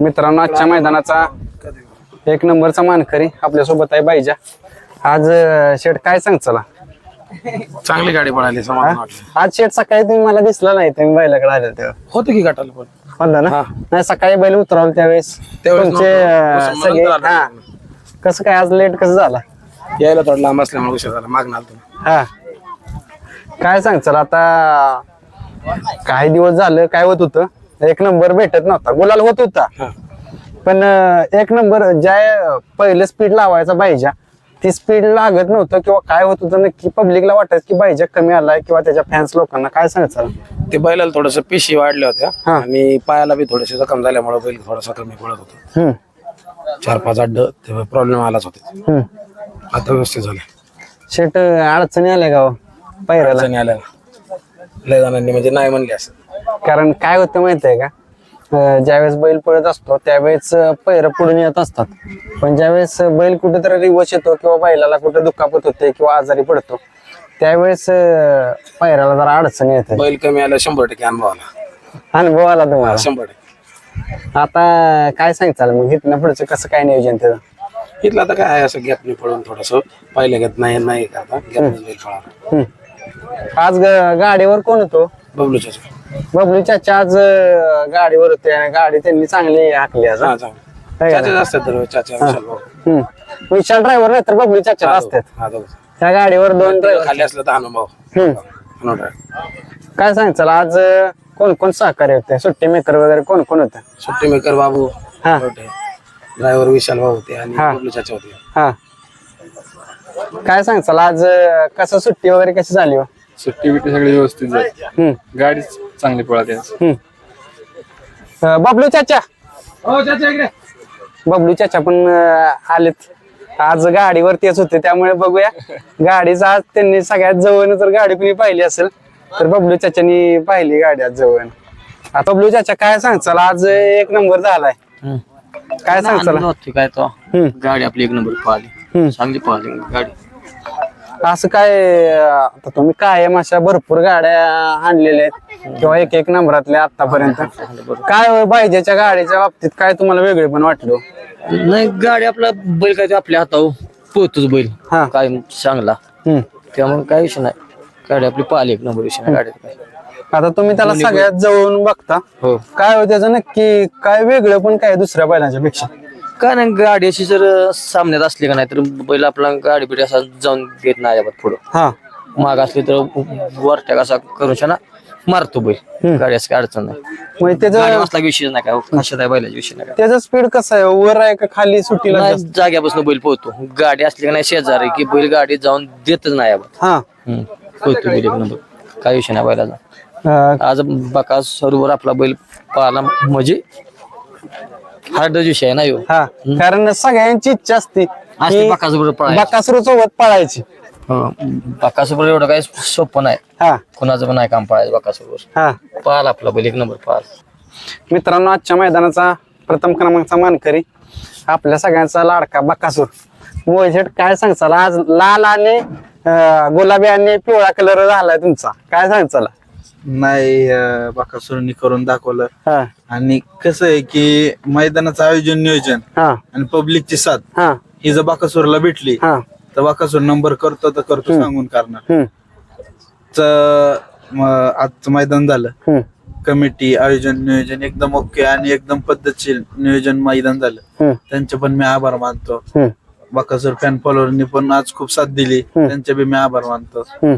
मित्रांनो आजच्या मैदानाचा एक नंबरचा मानकरी आपल्यासोबत आहे बाईजा. आज शेठ काय सांग चला. चांगली गाडी पळाली समाधान वाटलं. आज शेठ सकाळी तुम्ही मला दिसला नाही तुम्ही बैलाकडे आले तेव्हा. होतं की गाठाला पण? होता ना? नाही सकाळी बैल उतरवलं त्यावेळेस. त्यावेळेस तुमचे नव्हतं. अं, उसं सगळे नंतर आलं. हा. कसं काय आज लेट कसं झाला? यायला थोडं लांब असल्यामुळे उशीर झाला. मागणार तुम्ही. हा. काय सांग चला आता काही दिवस झालं काय होत होतं? एक नंबर भेटत नव्हता. गुलाल होत होता. हा. पण एक नंबर ज्या पहिलं स्पीड लावायचा पाहिजे ती स्पीड लागत नव्हतं किंवा काय होत होतं नक्की पब्लिकला वाटायचं की पाहिजे कमी आलाय किंवा त्याच्या फॅन्स लोकांना काय सांगायचं ते बैलाला थोडस पिशी वाढल्या होत्या हा. आणि पायाला बी थोडेसे जखम झाल्यामुळे बैल थोडासा कमी पडत होता. चार पाच अड्ड प्रॉब्लेम आलाच होते. आता व्यवस्थित झाले शेट अडचणी आल्या गाव पायऱ्याला? अडचणी आल्या लय जणांनी म्हणजे नाही म्हणले असं. कारण काय होतं माहिती आहे का? अं, ज्यावेळेस बैल पळत असतो त्यावेळेस पैर पुढून येत असतात. पण ज्यावेळेस बैल कुठेतरी रिवश येतो किंवा बैलाला कुठे दुखापत होते किंवा आजारी पडतो त्यावेळेस पैराला जरा अडचणी येते. बैल कमी आला शंभर टक्के अनुभव आला. अनुभव आला तुम्हाला? शंभर टक्के. आता काय सांगताल मग? इथनं पुढचं कसं काय नियोजन त्याचं? इथलं आता काय आहे असं गॅपने पडून थोडस पाहिलं घेत नाही नाही करता. गॅपने बैल पळाला. हम्म. आज ग- गाडीवर कोण होतो बबलूच्या बबलू चाचा आज अं, गाडीवर होते आणि गाडी त्यांनी चांगली हाकली आज हा हं? चांगलं है का? चाचा असतात तर चाचा विशाल भाऊ हम्म. विशाल ड्रायव्हर नाही तर बबलू चाचा असतात हा दोघं. त्या गाडीवर दोन driver. खाली असलं तर अनुभव. काय सांगायचं आज अं, कोण कोण सहकार्य होते सुट्टी मेकर वगैरे कोण कोण होते सुट्टी मेकर बाबू हा ड्रायव्हर विशाल भाऊ होते आणि हा. बबलू चाचा होते हा काय सांगायचं आज अं, कसं सुट्टी वगैरे कशी झाली हो? सुट्टी बिट्टी सगळी व्यवस्थित झाली. हम्म, गाडीच चांगली आज. हम्म. अं, बबलू चाचा? बबलू चाचा पण अं, आलेत. आज गाडीवर तेच होते त्यामुळे बघूया. गाडीचा आज त्यांनी सगळ्यात जवळ जर गाडी कुणी पाहिली असेल तर बबलू चाचानी पाहिली गाडी आज जवळ आता बबलू चाचा काय सांगचाल आज एक नंबर झालाय. काय सांगचाल होती काय तो. हम्म. गाडी आपली एक नंबर हम्म. चांगली पळाली गाडी. असं काय आता तुम्ही कायम अशा भरपूर गाड्या आणलेल्या आहेत किंवा एक एक नंबरातल्या आतापर्यंत. काय बायजेच्या गाडीच्या बाबतीत काय तुम्हाला वेगळे पण वाटलो नाही गाडी आपला बैल काय ते आपल्या हातावर पोहतोच बैल. हा. काय चांगला. हम्म. त्यामुळे काय विषय नाही. गाडी आपली पाहिली एक नंबर विषय नाही गाडीत काय आता तुम्ही त्याला सगळ्यात जवळून बघता. हो. काय हो त्याचं नक्की काय वेगळं पण काय दुसऱ्या बैलांच्या पेक्षा काय नाही गाडी अशी जर सामन्यात असली का नाही तर बैल आपला गाडी बिडी असा जाऊन देत नाही अजिबात पुढं. हा. माग असली तर वरट्या असा करून शाना मारतो बैल. गाडी असं काय अडचण नाही. म्हणजे गाडी त्याचं असला विषय नाही काय कशात आहे बैलाचा विषय नाही काय. त्याचं स्पीड कसं आहे? वर आहे का खाली सुट्टीला नाही जास्त? जाग्यापासून बैल पोहतो गाडी असली का नाही शेजारी की बैल गाडी जाऊन देतच नाही अजिबात. हा. हम्म. पोहतो बैल एक नंबर काय विषय नाही बैलाचा. अं, आज बका सरोवर आपला बैल पाहिला म्हणजे हार्ड विषय आहे ना ह्यो. हा कारण सगळ्यांची इच्छा असते असते की बकासोबत पळायची. बकासूर सोबत पळायची. हो. एवढं काय सोपं नाही. हा. कोणाचं पण नाही काम पळायचं बकासोबत हा. पाहिला आपला बैल एक नंबर पाहिला मित्रांनो आजच्या मैदानाचा प्रथम क्रमांकचा मानकरी आपल्या सगळ्यांचा लाडका बकासूर. मोहिशेट काय सांगचाल? आज लाल आणि अं, गुलाबी आणि पिवळा कलर झालाय तुमचा. काय सांगचाल? नाही अं, बाकासुरांनी करून दाखवलं. हा. आणि कसं आहे की मैदानाचं आयोजन नियोजन हा. आणि पब्लिकची साथ. हा. ही जर बाकासूरला भेटली हा. तर बाकासूर नंबर करतो तर करतो सांगून करणार. हम्म. च- म- आजचं मैदान झालं. हम्म. कमिटी आयोजन नियोजन एकदम ओके आणि एकदम पद्धतशीर नियोजन मैदान झालं. हम्म. त्यांचे पण मी आभार मानतो. हम्म. बाकासूर फॅन फॉलोअरनी पण आज खूप साथ दिली. त्यांचे बी मी आभार मानतो. हम्म.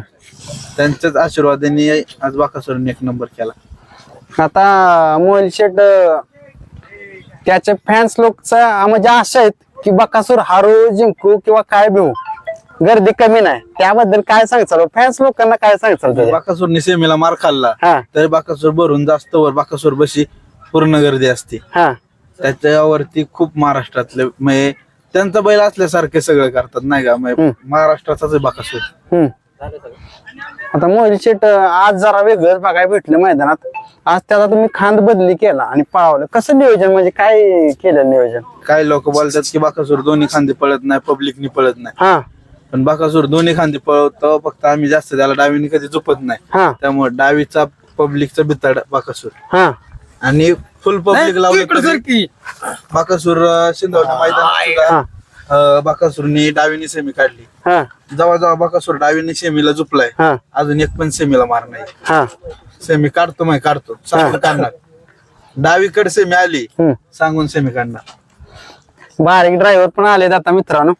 त्यांच्याच आशीर्वादाने आज बाकासूरने एक नंबर केला. आता मोहिल शेट त्याचे फॅन्स लोकचा म्हणजे आशा आहेत की बकासूर हारू जिंकू किंवा काय भिवू. गर्दी कमी नाही. त्याबद्दल काय सांगचाल? फॅन्स लोकांना काय सांगचाल त्याच्या? बाकासूरने सेमीला मार खाल्ला हा. तरी बाकासूर भरून जास्त वर. बाकासूर बशी पूर्ण गर्दी असते. हा. त्याच्यावरती खूप महाराष्ट्रातले म्हणजे त्यांचा बैल असल्यासारखे सगळं करतात नाही का? म्हणजे महाराष्ट्राचाच आहे बाकासूर. हम्म. आता मोहिल शेट आज जरा वेगळंच बघायला भेटलं मैदानात. आज त्याचा तुम्ही खांद बदली केला आणि पावलं कसं नियोजन म्हणजे काय केलं नियोजन? काय लोक बोलतात की बाकासूर दोन्ही खांदे पळत नाही पब्लिकनी पळत नाही. हा. पण बाकासूर दोन्ही खांदे पळवतो फक्त आम्ही जास्त त्याला डावीने कधी झोपत नाही. हा. त्यामुळे डावीचा पब्लिकचा बिताड बाकासूर. हा. आणि फुल पब्लिक लावलं तरी बाकासूर मैदानात सुद्धा हा. अं, बाकासूरनी डावीने सेमी काढली. हा. जेव्हा जेव्हा बाकासूर डावीने सेमीला झुपलाय. हा. अजून एक पण सेमीला मार नाही हा. सेमी काढतो मग काढतो. सांगून काढणार. डावीकडे सेमी आली हम्म. सांगून सेमी काढणार. बारीक ड्रायव्हर पण आले आता मित्रांनो.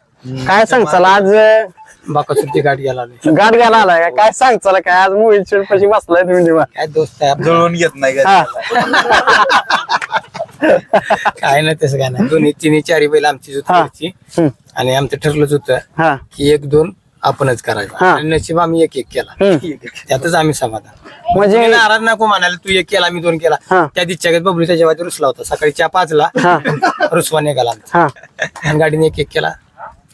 काय सांगचाल आज अं, बाकासूरची गाडी घ्यायला आली. गाठ घ्यायला आलाय का? काय सांगचाल काय आज मोबाईल शेड पाशी बसलाय तुम्ही? काय दोस्त आहे जळवून घेत नाही का? हा. काय नाही तसं काय नाही दोन्ही तिन्ही चारी बैल आमची हा. होती हम्म. आणि आमचं ठरलंच होतं हा की एक दोन आपणच करायचं हा. आणि नशीब आम्ही एक एक केला हम्म. त्यातच आम्ही समाधान म्हणजे नाराज नको म्हणाले तू एक केला मी दोन केला हा. त्या दिच्छागत बबलूच्या जेव्हा ते रुसला होता सकाळी चहा पाचला हा. रुसवा निघाला आमचा. हा आणि गाडीने एक एक केला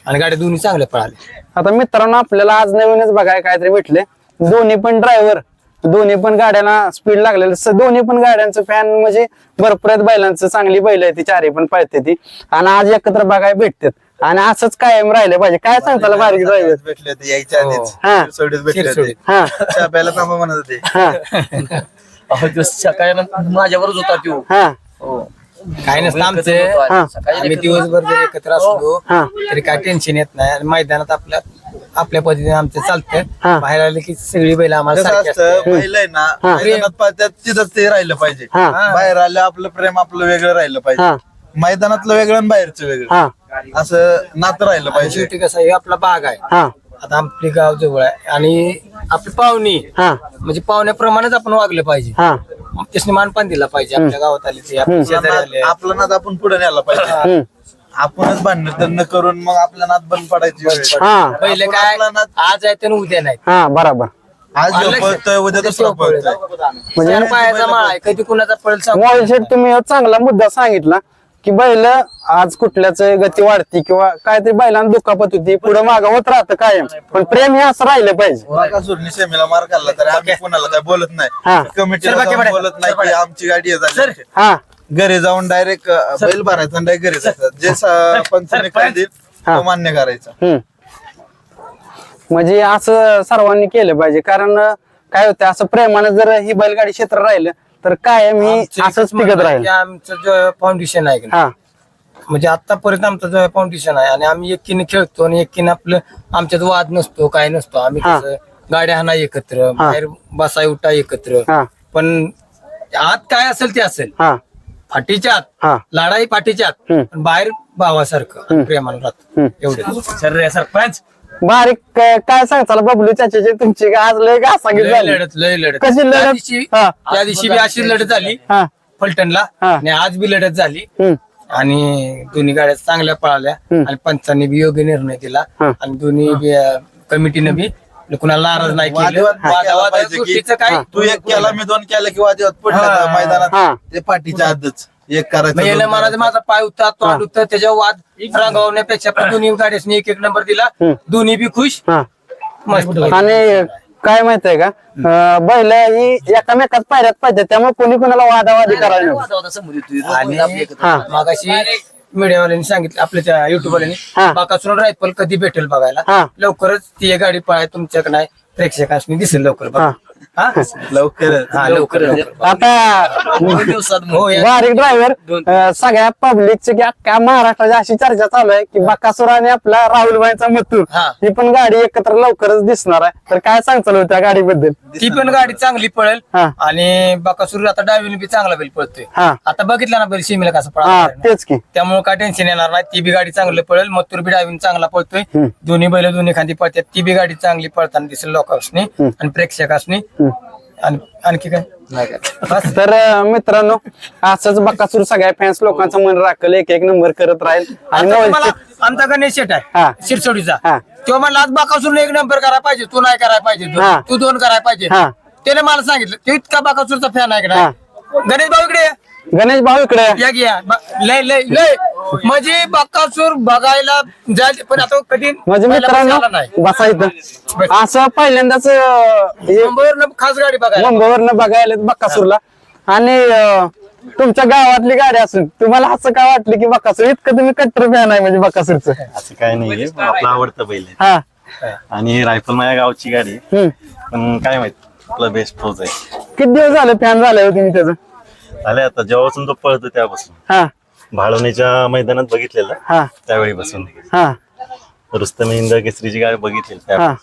आणि गाडी दोन्ही चांगले पळाले आता मित्रांनो आपल्याला आज नवीनच बघायला काहीतरी भेटले दोन्ही पण ड्रायव्हर दोन्ही पण गाड्यांना स्पीड लागलेलं स- दोन्ही पण गाड्यांचं फॅन म्हणजे भरपूर आहेत बैलांचं. चांगली बैल आहे ती चारी पण पळते ती. आणि आज एकत्र बघायला भेटतात. आणि असंच कायम राहिलं पाहिजे. काय सांगताला बारीक ड्रायव्हर भेटले होते यायच्या आधीच. हा. भेटले होते. हा. थांबा म्हणत होते. हा. सकाळी माझ्यावरच होता तो हा. काय नसतं. आमचं. आम्ही दिवसभर जर एकत्र असलो हा. तरी काय टेन्शन येत नाही. आणि मैदानात आपल्या आपल्या पद्धतीने आमचं हा. चालतं बाहेर आले की सगळी बैल आम्हाला कसं सारखी असतं आहे ना हा. मैदानात पाहत्यात तिथंच ते राहिलं पाहिजे. हा. बाहेर आलं आपलं प्रेम आपलं वेगळं राहिलं हा. पाहिजे मैदानातलं वेगळं आणि बाहेरचं वेगळं. हा. असं नातं राहिलं आणि पाहिजे. शेवटी कसं आहे, हे आपला भाग आहे. हा. आता आपली गाव जवळ आहे आणि आपली पाहुणी. हा. म्हणजे पाहुण्याप्रमाणेच आपण वागलं पाहिजे. हा. त्याने मानपान दिला पाहिजे. आपल्या गावात आले ते आपल्या शेजारी आले. आपला नाद आपण पुढे न्यायला पाहिजे. हम्म. आपणच भांडण तर न करून मग आपल्या नाद बंद पडायची वेळ. हा. पहिले आपण काय आपला नाद आज आहे तर उद्या नाही. हा बरोबर. आज ह्यो पळतोय उद्या दुसरा पळतोय. म्हणजे चार पायाचा माळ आहे. कधी कुणाचा पळ सांगू तुम्ही चांगला मुद्दा सांगितला की बैल आज कुठल्याच गती वाढती किंवा काहीतरी बैलांना दुखापत होती पुढे मागं होत राहतं कायम. पण प्रेम हे असं राहिलं पाहिजे. बाकासुरनी सेमीला मार खाल्ला तर आम्ही कोणाला काय बोलत हा. नाही कमिटीला जाऊन बोलत नाही की आमची गाडी आहे झाली. हा. घरी जाऊन डायरेक्ट बैल भरायचा आणि डायरेक्ट घरी जायचं. जे स- पंचाने काय देईल हा. तो मान्य करायचा. हम्म. म्हणजे असं सर्वांनी केलं पाहिजे. कारण काय होतं असं प्रेमानं जर ही बैलगाडी क्षेत्र राहिलं तर काय मी आमचं असंच एकच म्हणणं टिकत आहे राहील. आमचं जो फाउंडेशन आहे की नाही, हा. म्हणजे आतापर्यंत आमचं जो फाउंडेशन आहे आणि आम्ही एकीने खेळतो आणि एकीने आपलं आमच्यात वाद नसतो काय नसतो. आम्ही हा. कसं गाड्या हाना एकत्र बाहेर बसाय उठा एकत्र. हा. पण आत काय असेल ते असेल. हा. फाटीच्या आत हा लढाई हम्म. पण बाहेर भावासारखं प्रेमानं राहतो. एवढे सरपंच बारीक काय काय सांगताल बबलू चाच्याची तुमची का आज लय लय झाली लढत लय लढत कशी लढत? त्या दिवशी हा. त्या दिवशी बी अशीच लढत झाली हा फलटणला हा. आणि आज बी लढत झाली हम्म. आणि दोन्ही गाड्या चांगल्या पळाल्या हम्म. आणि पंचांनी बी योग्य निर्णय दिला हा. आणि दोन्ही बी, अं, कमिटीनं बी कुणाला नाराज नाही केलं? वादविवाद नाही केला वादावाद पाहिजे गोष्टीचं की काय तू एक केला मी दोन केला की वादविवाद पडला हा. हा. मैदानात ते पाठीच्या आधच एक करायचं दोन म्हणायचं माझा पाय होता तोंड होतं त्याच्यावर वाद रांगवण्यापेक्षा पण दोन्ही गाड्यासनी एक एक नंबर दिला. हम्म. दोन्ही बी खुश. हा. मस्त. आणि काय माहीत आहे का? अं, बैल ही एकामेकात पायऱ्यात पाहिजे त्यामुळे कोणी कोणाला वादावादी करायला नको. आणि हा. मागाशी मीडियावाल्यांनी सांगितलं आपल्या त्या हा. युट्यूबवाल्यांनी बाकासूर रायफल कधी भेटेल बघायला हा. लवकरच ती गाडी पाय तुमच्याकडे नाही प्रेक्षकांनी दिसेल लवकर बघा. हा हा? लवकर लवकर. आता हो या- बारीक ड्रायव्हर सगळ्या पब्लिकची की अख्ख्या महाराष्ट्राची अशी चर्चा चालू आहे की बकासूर आणि आपला राहुलबाईचा मथुर हा. ही पण गाडी एकत्र लवकरच दिसणार आहे. तर काय सांगचाल त्या गाडीबद्दल? ती पण गाडी चांगली पळेल हा. आणि बाकासूर आता डावीने बी चांगला बैल पळतोय. हा. आता बघितलं ना बैल सीमेला कसं हा पळा तेच की. त्यामुळे काय टेन्शन येणार नाही. ती बी गाडी चांगली पळेल. मथुर बी डावीने चांगला पळतोय. हम्म. दोन्ही बैल दोन्ही खांदी पळतात. ती बी गाडी चांगली पळताना दिसेल लोकांनी हम्म. आणि प्रेक्षकांनी. आणि आणखी काय नाही काय बस. तर अं, मित्रांनो असंच बकासूर सगळ्या फॅन्स लोकांचं मन राखल एक एक नंबर करत राहील आणि आता आमचा गणेश शेट हा. आहे शिरसोडीचा हा. तो म्हणला आज बाकासूर एक नंबर करायला पाहिजे तू नाही करायला पाहिजे तू- हा. तू दोन करायला पाहिजे हा. त्याने मला सांगितलं तो इतका बाकासूरचा फॅन आहे का. नाही गणेश भाऊ इकडे ये. गणेश भाऊ इकडे या की या ब- लय लय लय म्हणजे बाकासूर बघायला जायचे पण आता कधी म्हणजे पहिला मित्रांनो आला नाही. बसा इथं. असं पहिल्यांदाच अं, हे मुंबईवरनं खास गाडी बघायला. मुंबईवरनं बघायला बक्कासूरला आणि अं, तुमच्या गावातली गाडी असून तुम्हाला असं काय वाटलं की बक्कासूर इतकं तुम्ही कट्टर फॅन आहे म्हणजे बक्कासूरचं असं काय नाहीये आपला आवडतं बैल आहे. हा. आणि रायफल माझ्या गावची गाडी आहे. हम्म. पण काय माहीत आपला बेस्ट फौज आहे. किती दिवस झाले फॅन झाले हो तुम्ही त्याचं? झाले आता जेव्हापासून तो पळतो त्यापासून हा. भाळवणीच्या मैदानात बघितलेलं हा. त्यावेळी बसून हा. रुस्तम हिंद केसरीची गाडी बघितली हा.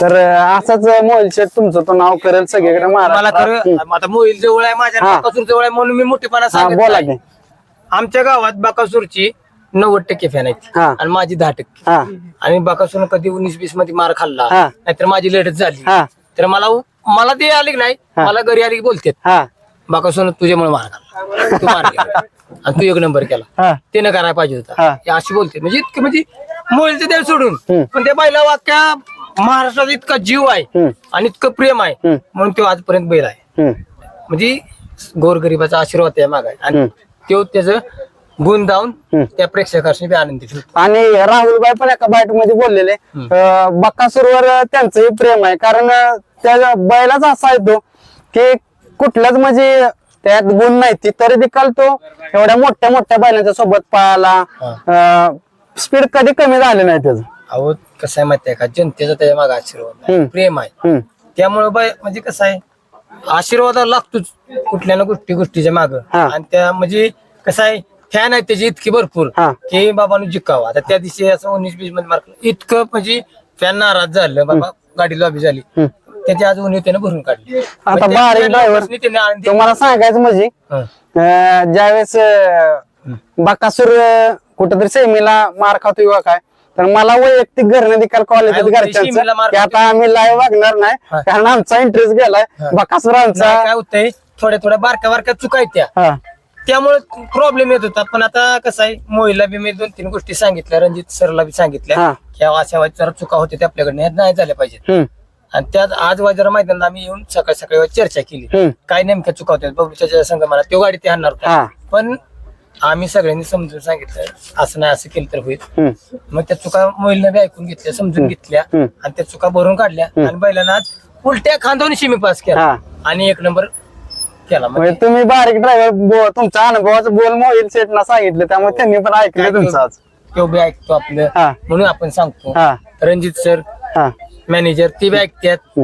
तर असाच मोबाईल शेट तुमचं तो नाव करेल सगळीकडे मला महाराष्ट्रात. हम्म. खरं आता मोबाईल जवळ आहे माझ्या हा. बाकासूर जवळ आहे म्हणून मी मोठेपणा हा बोला की. आमच्या गावात बाकासूरची नव्वद टक्के फॅन आहेत. हा. आणि माझी दहा टक्के. हा. आणि बाकासूर कधी उन्नीस बीसमध्ये मार खाल्ला हा. नाहीतर माझी लढत झाली. हा. तर मला मला ते आले की नाही हा. मला घरी आली की बोलतात. हा. बाकासूर तुझ्यामुळे मार खाल्ला तू मार केला. आणि तू एक नंबर केला हा त्यानं करायला पाहिजे होता हा. अशी बोलते म्हणजे इतकं म्हणजे मोबाईलचं द्यायला सोडून हम्म. पण त्या बैला वाक्या महाराष्ट्रात इतका जीव आहे. आणि इतकं प्रेम आहे हम्म. म्हणून तो आजपर्यंत बैल आहे हम्म. म्हणजे गोरगरिबाचा आशीर्वाद त्या आहे आणि हम्म. तो त्याचं गुण हम्म. त्या प्रेक्षकांनी बी आनंदित होतो आणि राहुलबाई पण एका बाईटमध्ये बोललेले अं, बकासूरवर त्यांचंही प्रेम आहे कारण अं, त्या बैलाच असा आहे तो की कुठलाच म्हणजे त्यात गुण नाही. ती तरी देखील तो एवढ्या मोठ्या मोठ्या बैलांच्या सोबत पळाला. स्पीड कधी कमी झाले नाही त्याचं. अहो कसं आहे माहिती आहे का? जनतेचा त्याच्यामागे आशीर्वाद आहे. हम्म. प्रेम आहे. हम्म. त्यामुळे बाय म्हणजे कसं आहे? आशीर्वाद लागतोच कुठल्या ना गोष्टी गोष्टीच्या माग. हा. आणि त्या म्हणजे कसं आहे? फॅन आहे त्याची इतकी भरपूर हा. की बाबांनी जिंकावं. आता त्या दिवशी असं उन्नीस बीसमध्ये मार्क इतकं म्हणजे फॅन नाराज झालं. बाबा गाडी लॉबी झाली. हम्म. त्याची आज उन्ही त्याने भरून काढली. आता त्या बारीक त्याने आनंद दिला. तुम्हाला सांगायचं म्हणजे हं. अं, ज्यावेळेस अं, बकासूर अं, कुठेतरी सेमीला मार खातो किंवा काय तर मला वैयक्तिक घरने देखील कॉल काय येतात होतंय, घरच्यांचं सेमीला मार की आता आम्ही लाईव्ह बघणार नाही हा. कारण आमचा इंटरेस्ट गेलाय नाही, बकासुरांचा. काय होतंय थोड्या थोड्या बारक्या बारक्या चुका आहेत त्या. हा. त्यामुळे प्रॉब्लेम येत होता. पण आता कसं आहे मोहिला बी मी दोन तीन गोष्टी सांगितल्या रणजित सरला बी सांगितल्या हा. की अशा वाईट जरा चुका होते त्या आपल्याकडे ह्या नाही झाल्या पाहिजेत. हम्म, आणि त्यात आज वाजरा मैदानात आम्ही येऊन सकाळी सकाळी चर्चा केली. काय नेमक्या चुका होत्या बबलूच्या संघ मला तो गाडी ते आणणार हा. होता पण आम्ही सगळ्यांनी समजून सांगितलं असं नाही असं केलं तर होईल. मग त्या चुका मोहिलनं ऐकून घेतल्या समजून घेतल्या. आणि त्या चुका भरून काढल्या आणि बैलांना आज उलट्या खांदवून शिमी पास केला हा. आणि एक नंबर केला म्हणजे म्हणजे तुम्ही बारीक ड्रायव्हर तुमच्या अनुभवाचं बोल मोबाईल सेटना सांगितलं त्यामुळे त्यांनी पण ऐकलं तुमचं आज तो बी ऐकतो आपलं हा. म्हणून आपण सांगतो हा. रणजित सर हा मॅनेजर ते बी ऐकतात.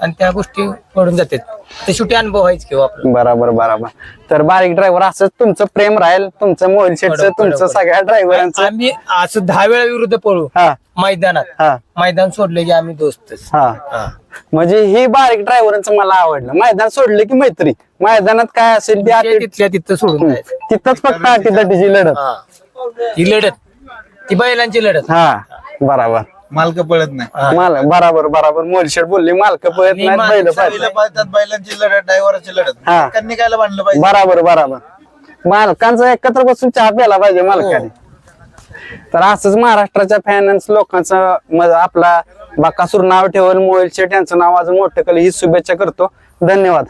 आणि त्या गोष्टी पडून जातात. ते शेवटी अनुभव आहेच किंवा आपला. बरोबर बरोबर. तर बारीक ड्रायव्हर असंच तुमचं प्रेम राहील तुमचं मोबाईल पडो, तुमचं. सगळ्या ड्रायव्हरांचं आम्ही असं दहा वेळा विरुद्ध पळू. हा. मैदानात. हा. मैदान सोडले की आम्ही दोस्तच. हा. हा. म्हणजे ही बारीक ड्रायव्हरांचं मला आवडलं. मैदान सोडले की मैत्री. मैदानात काय असेल ते आटी- तिथल्या तिथं सोडून जायचं. तिथंच फक्त अटीतटीची लढत. हा. ती लढत. ती बैलांची लढत. हा. बरोबर. मालक पळत नाही. हा. माल बराबर बराबर. मोलशेड बोलली मालक पळत आणि नाहीत मालक बैल बैलं पाहिजे पळतात बैलांची लढत ड्रायव्हरची लढत. हा. त्यांनी कायला बांधलं पाहिजे. बराबर बराबर. मालकांचं एकत्र बसून चहा प्यायला पाहिजे मालकाने. तर असंच महाराष्ट्राच्या फॅनन्स लोकांचं म- आपला बाकासूर नाव ठेवल मोबाईल शेट यांचं नाव अजून मोठं केलं. ही शुभेच्छा करतो. धन्यवाद.